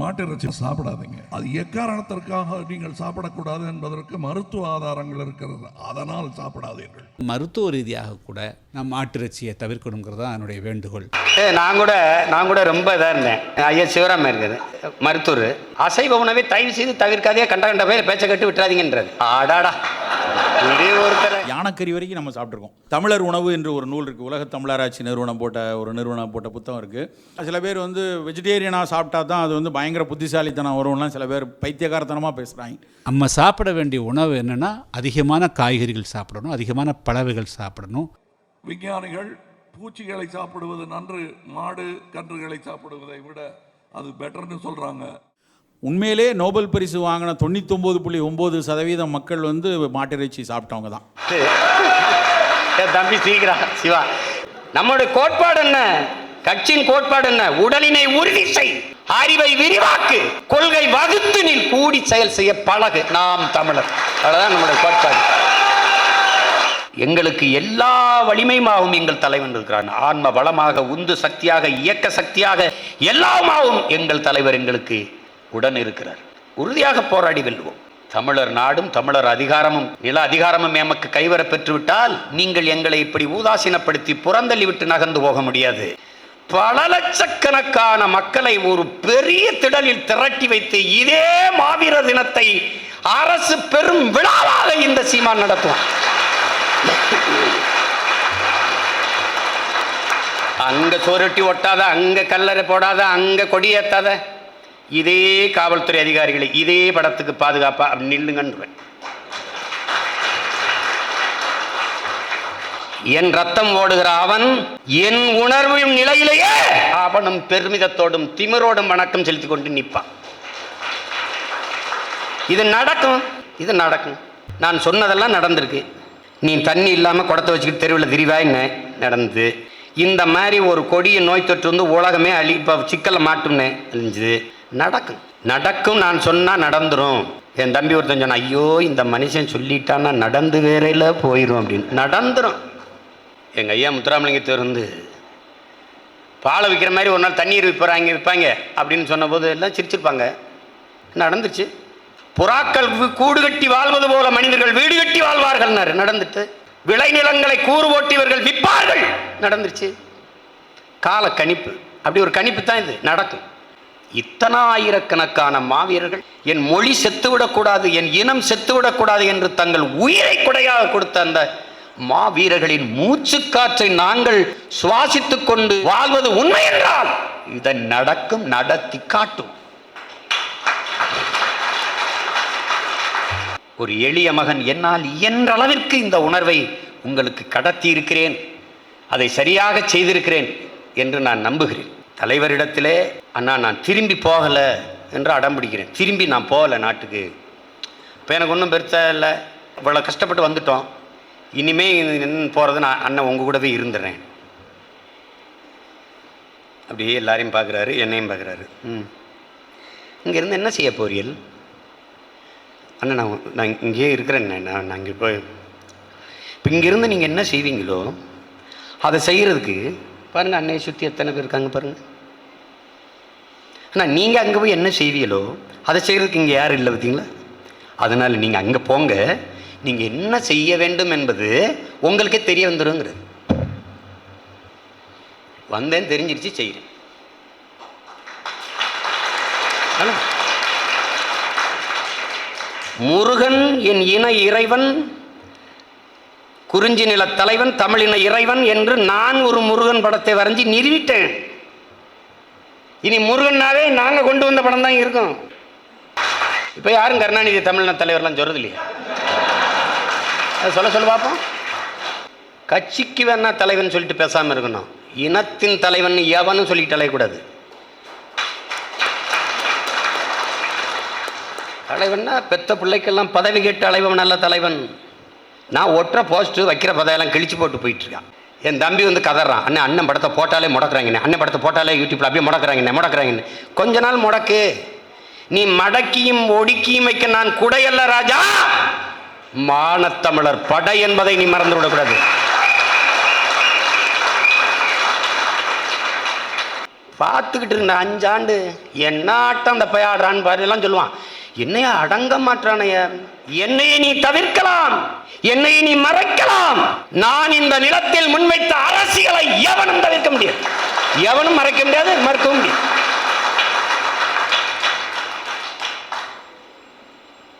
மாட்டு இறைச்சி சாப்பிடாதீங்க. அது எக்காரணத்திற்காக நீங்கள் சாப்பிடக்கூடாது என்பதற்கு மருத்துவ ஆதாரங்கள் இருக்கிறது. அதனால் சாப்பிடாதீர்கள். மருத்துவ ரீதியாக கூட நம் மாட்டிறைச்சியை தவிர்க்கணுங்கிறது தான் என்னுடைய வேண்டுகோள். நான் கூட நான் கூட ரொம்ப இதாக இருந்தேன். ஐயா சிவராம இருக்குது மருத்துவர். அசைவ உணவை தயவு செய்து தவிர்க்காதே கண்ட கண்ட பேர் பேச்சை கட்டு விட்டுறாதீங்கன்றது. ஆடாடா யானைக்கறி வரைக்கும் நம்ம சாப்பிட்ருக்கோம் தமிழர் உணவு என்று ஒரு நூல் இருக்குது உலக தமிழராட்சி நிறுவனம் போட்ட ஒரு நிறுவனம் போட்ட புத்தகம் இருக்குது சில பேர் வந்து வெஜிடேரியனாக சாப்பிட்டா தான் அது வந்து பயங்கர புத்திசாலித்தனம் வரும்லாம் சில பேர் பைத்தியகாரத்தனமாக பேசுகிறாங்க நம்ம சாப்பிட வேண்டிய உணவு என்னென்னா அதிகமான காய்கறிகள் சாப்பிடணும் அதிகமான பழவைகள் சாப்பிடணும். விஞ்ஞானிகள் பூச்சிகளை சாப்பிடுவது நன்று மாடு கன்றுகளை சாப்பிடுவதை விட அது பெட்டர்னு சொல்றாங்க. உண்மையிலே நோபல் பரிசு வாங்கின தொண்ணூத்தொம்பது புள்ளி ஒம்பது சதவீதம் மக்கள் வந்து மாட்டிறைச்சி சாப்பிட்டவங்க தான். தம்பி சீக்கிரம் சிவா. நம்மளுடைய கோட்பாடு என்ன? கட்சியின் கோட்பாடு என்ன? உடலினை உறுதி செய். அறிவை விரிவாக்கு. கொள்கை வகுத்து நீ கூடி செயல் செய்ய பழகு. நாம் தமிழர். அவ்வளவுதான் நம்முடைய கோட்பாடு. எங்களுக்கு எல்லா வலிமையுமாகவும் எங்கள் தலைவன் இருக்கிறான். ஆன்ம வளமாக உந்து சக்தியாக இயக்க சக்தியாக எல்லாமாகவும் எங்கள் தலைவர் எங்களுக்கு உடன் இருக்கிறார். உறுதியாக போராடி வெல்வோம். தமிழர் நாடும் தமிழர் அதிகாரமும் நில அதிகாரமும் எமக்கு கைவர பெற்றுவிட்டால் நீங்கள் எங்களை இப்படி ஊதாசீனப்படுத்தி புறந்தள்ளி விட்டு நகர்ந்து போக முடியாது. பல லட்சக்கணக்கான மக்களை ஒரு பெரிய திடலில் திரட்டி வைத்து இதே மாவீர தினத்தை அரசு பெரும் விழாவாக இந்த சீமான் நடத்தும் அங்க சோரட்டி ஒட்டாத அங்க கல்லறை போடாத அங்க கொடியேத்தாத இதே காவல்துறை அதிகாரிகளை இதே படத்துக்கு பாதுகாப்பா அப்படி நில்லுங்கன்றுவேன் என் ரத்தம் ஓடுகிற அவன் என் உணர்வின் நிலையிலேயே அவனும் பெருமிதத்தோடும் திமிரோடும் வணக்கம் செலுத்திக் கொண்டு நிற்பான். இது நடக்கும் இது நடக்கும். நான் சொன்னதெல்லாம் நடந்திருக்கு. நீ தண்ணி இல்லாமல் குடத்தை வச்சுக்கிட்டு தெருவில் திரிவாயின்னு நடந்தது இந்த மாதிரி ஒரு கொடிய நோய் தொற்று வந்து உலகமே அழி இப்போ சிக்கலை மாட்டும்னே அழிஞ்சுது. நடக்கும். நடக்கும் நான் சொன்னால் நடந்துடும் என் தம்பி ஒருத்தன் சொன்னான் ஐயோ இந்த மனுஷன் சொல்லிட்டான்னா நடந்து வேறையில் போயிடும் அப்படின்னு. நடந்துரும். எங்கள் ஐயா முத்துராமலிங்கத்தவர் வந்து பாலை விற்கிற மாதிரி ஒரு நாள் தண்ணீர் விற்பறாங்க விற்பாங்க அப்படின்னு சொன்னபோது எல்லாம் சிரிச்சிருப்பாங்க. நடந்துச்சு புறாக்கள் கூடு கட்டி வாழ்வது போல மனிதர்கள் வீடு கட்டி வாழ்வார்கள் நடந்துட்டு விளைநிலங்களை கூறு ஓட்டியவர்கள் விற்பார்கள். நடந்துருச்சு. கால கணிப்பு அப்படி ஒரு கணிப்பு தான் இது. நடக்கும். இத்தனை ஆயிரக்கணக்கான மாவீரர்கள் என் மொழி செத்துவிடக்கூடாது என் இனம் செத்துவிடக்கூடாது என்று தங்கள் உயிரை குடையாக கொடுத்த அந்த மாவீரர்களின் மூச்சு காற்றை நாங்கள் சுவாசித்துக் கொண்டு வாழ்வது உண்மை என்றால் இதை நடக்கும் நடத்தி காட்டும். ஒரு எளிய மகன் என்னால் இயன்ற அளவிற்கு இந்த உணர்வை உங்களுக்கு கடத்தி இருக்கிறேன் அதை சரியாக செய்திருக்கிறேன் என்று நான் நம்புகிறேன். தலைவரிடத்திலே அண்ணா நான் திரும்பி போகலை என்று அடம் பிடிக்கிறேன். திரும்பி நான் போகலை நாட்டுக்கு. இப்போ எனக்கு ஒன்றும் பெருசாக இல்லை. இவ்வளோ கஷ்டப்பட்டு வந்துட்டோம். இனிமே என்ன போகிறது நான் அண்ணன் உங்கள் கூடவே இருந்துடுறேன் அப்படியே எல்லாரையும் பார்க்குறாரு என்னையும் பார்க்குறாரு ம். இங்கேருந்து என்ன செய்ய போறியல் அண்ணா நான் நான் இங்கேயே இருக்கிறேன். நான் நான் இங்கே போய் இப்போ இங்கேருந்து நீங்கள் என்ன செய்வீங்களோ அதை செய்கிறதுக்கு பாருங்கள் அன்னையை சுற்றி எத்தனை பேர் இருக்காங்க பாருங்கள் ஆனால் நீங்கள் அங்கே போய் என்ன செய்வீங்களோ அதை செய்கிறதுக்கு இங்கே யாரும் இல்லை பார்த்தீங்களா? அதனால் நீங்கள் அங்கே போங்க. நீங்கள் என்ன செய்ய வேண்டும் என்பது உங்களுக்கே தெரிய வந்துடுங்கிறது வந்தேன் தெரிஞ்சிருச்சு செய்கிறேன் முருகன் என் இன இறைவன் குறிஞ்சி நில தலைவன் தமிழின இறைவன் என்று நான் ஒரு முருகன் படத்தை வரைஞ்சி நிறுவிட்டேன். இனி முருகன்னாவே நாங்கள் கொண்டு வந்த படம் தான் இருக்கும். இப்போ யாரும் கருணாநிதி தமிழின தலைவர்லாம் சொல்கிறது இல்லையா சொல்ல சொல்ல பார்ப்போம் கட்சிக்கு வேணா தலைவன் சொல்லிட்டு பேசாமல் இருக்கணும். இனத்தின் தலைவன் எவனும் சொல்லிட்டு அலையக்கூடாது. தலைவன்னா பெத்த பிள்ளைக்கெல்லாம் பதவி கேட்டு அலைவன் நல்ல தலைவன். நான் ஒட்டுற போஸ்ட்டு வைக்கிற பதையெல்லாம் கிழிச்சு போட்டு போயிட்டு இருக்கான் என் தம்பி வந்து கதறான். அண்ணன் அண்ணன் படத்தை போட்டாலே முடக்கிறாங்கண்ணே. அண்ணன் படத்தை போட்டாலே யூடியூப்ல அப்படியே முடக்கிறாங்கண்ணே முடக்குறாங்கண்ணே. கொஞ்ச நாள் முடக்கு. நீ மடக்கியும் ஒடுக்கியும் வைக்க நான் குடையல்ல ராஜா. மானத்தமிழர் படை என்பதை நீ மறந்து விடக்கூடாது பார்த்துக்கிட்டு இருந்த அஞ்சாண்டு என்ன ஆட்டம் அந்த பைய ஆடுறான்னு பாரு எல்லாம் சொல்லுவான். என்னையா அடங்க மாட்டானைய என்னையே நீ தவிர்க்கலாம். என்னை நீ மறைக்கலாம். நான் இந்த நிலத்தில் முன்வைத்த அரசியலை எவனும் தவிர்க்க முடியாது. எவனும் மறைக்க முடியாது மறுக்கவும் முடியாது.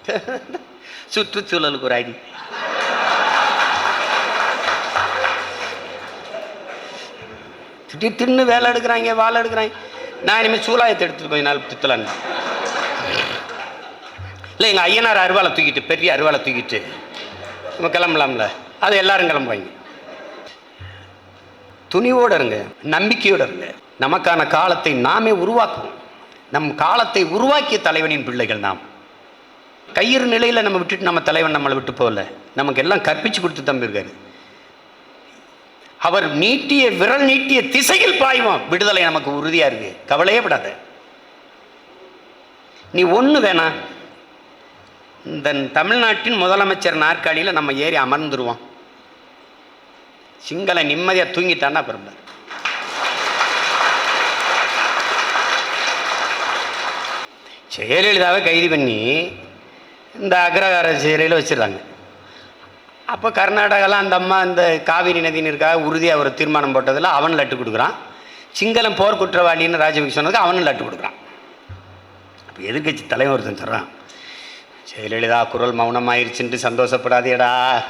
சுற்றுச்சூழலுக்கு ஒரு ஐடி. திடீர் தின்னு வேலை எடுக்கிறாங்க வாழை எடுக்கிறாங்க. நான் இனிமேல் சூலாயத்தை எடுத்துட்டு கொஞ்ச நாள் இல்லை எங்கள் ஐயனார் அருவாளை தூக்கிட்டு பெரிய அருவாளை தூக்கிட்டு நம்ம கிளம்பலாம்ல. அது எல்லாரும் கிளம்புவாங்க. துணிவோடு இருங்க நம்பிக்கையோடு இருங்க. நமக்கான காலத்தை நாமே உருவாக்குவோம். நம் காலத்தை உருவாக்கிய தலைவனின் பிள்ளைகள் நாம். கயிறு நிலையில் நம்ம விட்டுட்டு நம்ம தலைவன் நம்மளை விட்டு போகல. நமக்கு எல்லாம் கற்பிச்சு கொடுத்து தம்பி இருக்காரு அவர் நீட்டிய விரல் நீட்டிய திசையில் பாய்வோம் விடுதலை நமக்கு உறுதியா இருக்கு. கவலையே படாத. நீ ஒண்ணு வேணாம். இந்த தமிழ்நாட்டின் முதலமைச்சர் நாற்காலியில் நம்ம ஏறி அமர்ந்துருவோம். சிங்கள நிம்மதியாக தூங்கிட்டான்னா பெரும்பார் ஜெயலலிதாவை கைது பண்ணி இந்த அக்ரகார சிறையில் வச்சிடுறாங்க அப்போ கர்நாடகாலாம் அந்த அம்மா இந்த காவிரி நதியினருக்காக உறுதியாக ஒரு தீர்மானம் போட்டதில் அவன் லட்டு கொடுக்குறான். சிங்களம் போர் குற்றவாளின்னு ராஜபக்ஷ சொன்னதுக்கு அவனும் லட்டு கொடுக்குறான். அப்போ எதிர்கட்சி தலைவர் ஒருத்தன் சொல்கிறான் ஜெயலலிதா குரல் மௌனமாயிருச்சுன்ட்டு சந்தோஷப்படாதேடா.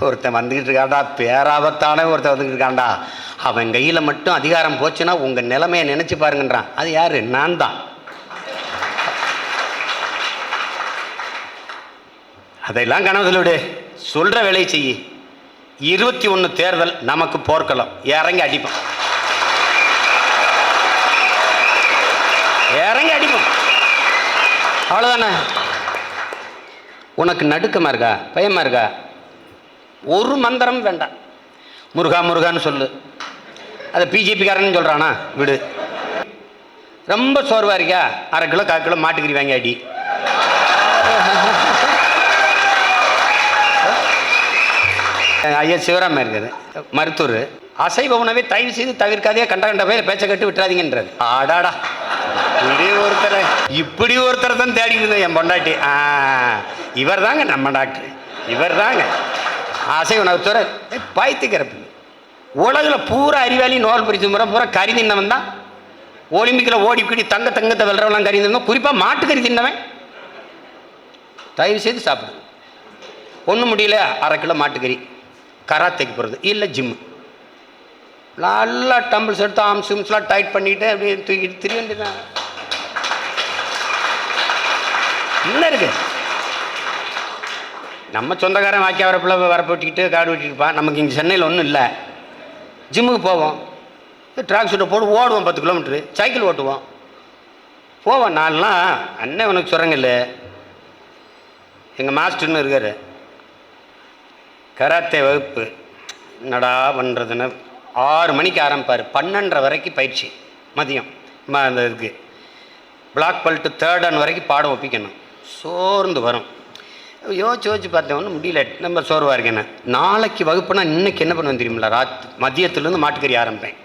ஒருத்தன் வந்துக்கிட்டு இருக்காண்டா பேராபத்தான ஒருத்தன் வந்துக்கிட்டு இருக்கான்டா அவன் கையில் மட்டும் அதிகாரம் போச்சுன்னா உங்கள் நிலைமையை நினச்சி பாருங்கன்றான். அது யார்? நான் தான். அதையெல்லாம் கனவுல விடு. சொல்கிற வேலையை செய்யி. இருபத்தி ஒன்று தேர்தல் நமக்கு போர்க்களம். இறங்கி அடிப்போம். இறங்கி அடிப்போம். அவ்வளோதானே உனக்கு நடுக்கமாக இருக்கா? பயமாக இருக்கா? ஒரு மந்திரம் வேண்டாம். முருகா முருகான்னு சொல்லு. அதை பிஜேபிக்காரன்னு சொல்கிறானா விடு. ரொம்ப சோர்வாக இருக்கியா? அரை கிலோ கால் கிலோ மாட்டுக்கறி வாங்கி அடி. ஐயா சிவராம இருக்குது மருத்துவர். அசைவ உணவை தயவு செய்து தவிர்க்காதே கண்ட கண்ட போய் பேச்சை கட்டு விட்டுறாதீங்கன்றது ஆடாடா. இப்படி ஒருத்தரை இப்படி ஒருத்தரை தான் தேடிக்கிட்டு இருந்தேன் என் பொண்டாட்டி. ஆ இவர் தாங்க நம்ம டாக்டர். இவர் தாங்க ஆசை உணவுத்துறை பாய்த்து கிடப்பு உலகில் பூரா அறிவாளி நோல் பிரித்து முறை பூரா கறி தின்னவன் தான். ஒலிம்பிக்கில் ஓடி கூடி தங்க தங்கத்தை வெல்றவெல்லாம் கறி தின்னவன் குறிப்பாக மாட்டுக்கறி தின்னவன். தயவு செய்து சாப்பிடு. ஒன்றும் முடியல அரை கிலோ மாட்டுக்கறி கராத்தேக்கு போகிறது இல்லை ஜிம்மு நல்லா டம்பிள்ஸ் எடுத்து ஆம்ஸ் ஜிம்ஸ்லாம் டைட் பண்ணிவிட்டு அப்படியே தூக்கிட்டு திரிய வேண்டியதான் என்ன இருக்கு? நம்ம சொந்தக்காரன் வாக்கி வரப்பில் வரப்பு வெட்டிக்கிட்டு காடு வெட்டிருப்பான் நமக்கு இங்கே சென்னையில் ஒன்றும் இல்லை. ஜிம்முக்கு போவோம். ட்ராக் சூட்டை போட்டு ஓடுவோம் பத்து கிலோமீட்ரு சைக்கிள் ஓட்டுவோம். போவோம். நாலாம் அண்ணன் உனக்கு சொல்கிறேங்க இல்லை எங்கள் மாஸ்டர்னு இருக்கார். கராத்தே வகுப்பு. என்னடா பண்ணுறதுன்னு ஆறு மணிக்கு ஆரம்பிப்பார். பன்னெண்டரை வரைக்கும் பயிற்சி. மதியம். அந்த இதுக்கு. பிளாக் பல்ட்டு தேர்ட் அன் வரைக்கும் பாடம் ஒப்பிக்கணும். சோர்ந்து வரும். யோசிச்சு யோசிச்சு பார்த்தவொன்னு முடியல. நம்ம சோர்வாக இருக்கேன்னு நாளைக்கு வகுப்புனா இன்னைக்கு என்ன பண்ணுவேன் தெரியுமில்ல? ராத் மதியத்துலேருந்து மாட்டுக்கறி ஆரம்பிப்பேன்.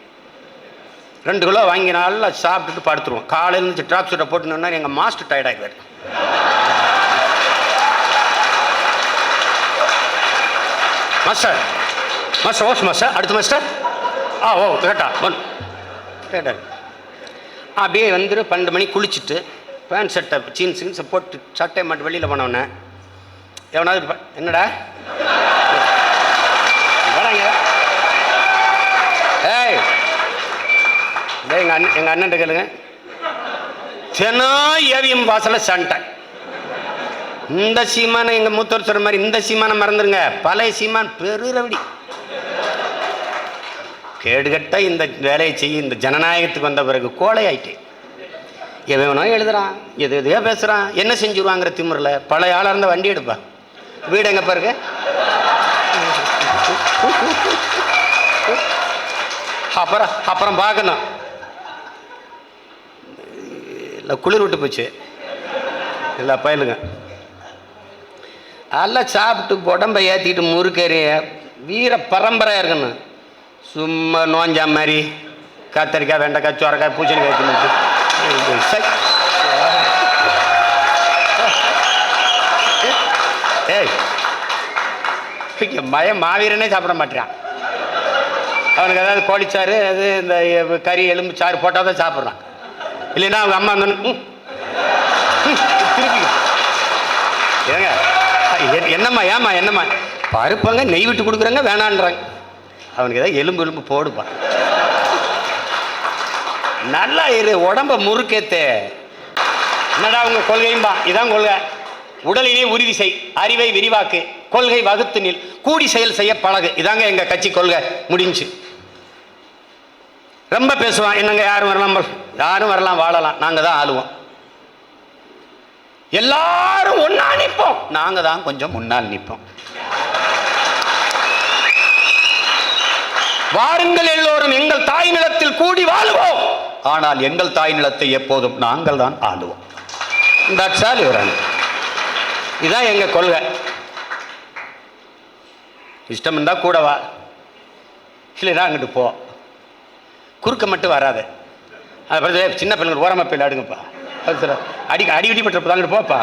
ரெண்டு கிலோ வாங்கி நல்லா சாப்பிட்டுட்டு படுத்துருவோம். காலையிலேருந்து ட்ராப் சூட்டை போட்டுனோன்னா எங்கள் மாஸ்டர் டயர்டாகிடுவார் மாஸ்டர் மாஸ்டர் ஓஸ் மாஸ்டர் அடுத்த மாஸ்டர்? ஆ ஓ கேட்டா ஒன் கேட்டார். அப்படியே வந்துட்டு பன்னெண்டு மணி குளிச்சுட்டு பேண்ட் சட்டை ஜீன்ஸுன்னு ஜீன்ஸை போட்டு சட்டை மட்டும் வெளியில் போனவொன்னே எவனாவது என்னடா? வேணாங்க ஏய். இதே எங்கள் அண்ணன் எங்கள் அண்ணன் கேளுங்க. தினம் ஏவிஎம் வாசலில் சண்டை. இந்த சீமானை எங்கள் மூத்தவர் சொல்கிற மாதிரி இந்த சீமானை மறந்துருங்க. பழைய சீமான் பெரு ரவடி. கேடுகட்ட இந்த வேலையை செய்ய இந்த ஜனநாயகத்துக்கு வந்த பிறகு கோழை ஆயிட்டேன். எவனோ எழுதுறான் எது எதையோ பேசுறான் என்ன செஞ்சுருவாங்கிற திமுறில் பழைய ஆளாக இருந்தால் வண்டி எடுப்பா. வீடு எங்க பாருங்க அப்புறம் அப்புறம் பார்க்கணும். இல்லை குளிர் விட்டு போச்சு. இல்லை பயலுங்க. எல்லாம் சாப்பிட்டு உடம்பை ஏற்றிக்கிட்டு முறுக்கறிய வீர பரம்பரையாக இருக்கணும். சும்மா நோஞ்சா மாதிரி கத்தரிக்காய் வெண்டைக்காய் சொரக்காய் பூசணிக்காய் தின்னுட்டு சை. ஏய் இங்க மய மாவீரனே சாப்பிட மாட்டேறான். அவனுக்கு ஏதாவது கோழிச்சாறு அது இந்த கறி எலும்பு சாறு போட்டால் தான் சாப்பிட்றான். இல்லைன்னா அவங்க அம்மா வந்து ம், ம், திருப்பி ஏங்க என்னம்மா ஏம்மா என்னம்மா? பருப்பங்க நெய் விட்டு கொடுக்குறாங்க வேணான்றாங்க. அவனுக்கு ஏதாவது எலும்பு எலும்பு போடுப்பான். நல்லா இரு உடம்ப முறுக்கேத்தே. என்னடா உங்க கொள்கையும்பா? இதான் கொள்கை. உடலிலே உறுதி செய் அறிவை விரிவாக்கு கொள்கை வகுத்து நில் கூடி செயல் செய்ய பழகு. இதாங்க எங்க கட்சி கொள்கை. முடிஞ்சு. ரொம்ப பேசுவான். என்னங்க யாரும் வரலாம் யாரும் வரலாம் வாழலாம். நாங்க தான் ஆளுவோம். எல்லாரும் ஒன்னா நிற்போம் நாங்க தான் கொஞ்சம் முன்னால் நிற்போம் வாருங்கள் எல்லோரும் எங்கள் தாய் நிலத்தில் கூடி வாழுவோம். ஆனால் எங்கள் தாய் நிலத்தை எப்போதும் நாங்கள் தான் ஆண்டுவோம் தட்ஸ் ஆல் யுவர் இதுதான் எங்க கொள்கை. இஷ்டம் இருந்தால் கூட வா. இல்லைனா அங்கிட்டு போ. குறுக்க மட்டும் வராது. அது பிறகு சின்ன பிள்ளைங்க ஓரமாக போய் ஆடுங்கப்பா அது சார் அடி அடி மட்டும் பட்டு அங்கிட்டு போப்பா.